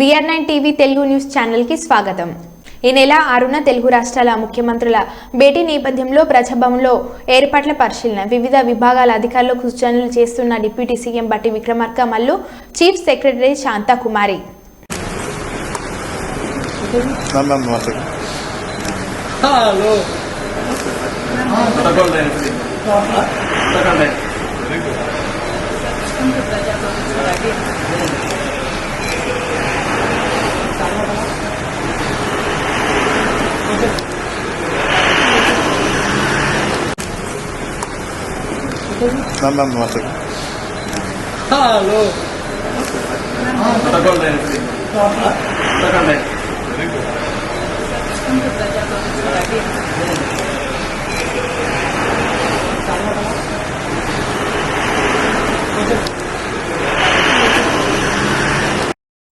BR nine TV Telugu news ఛానల్కి స్వాగతం. ఈ నెల ఆరున తెలుగు రాష్ట్రాల ముఖ్యమంత్రుల భేటీ నేపథ్యంలో ప్రజాభవన్లో ఏర్పాట్ల పరిశీలన వివిధ విభాగాల అధికారులకు సూచనలు చేస్తున్న deputy CM Bhatti Vikramarka Mallu chief secretary Santhi Kumari hello. Ma'am, ma'am, masig. Hello. ತಗೊಂಡೆ ತಗೊಂಡೆ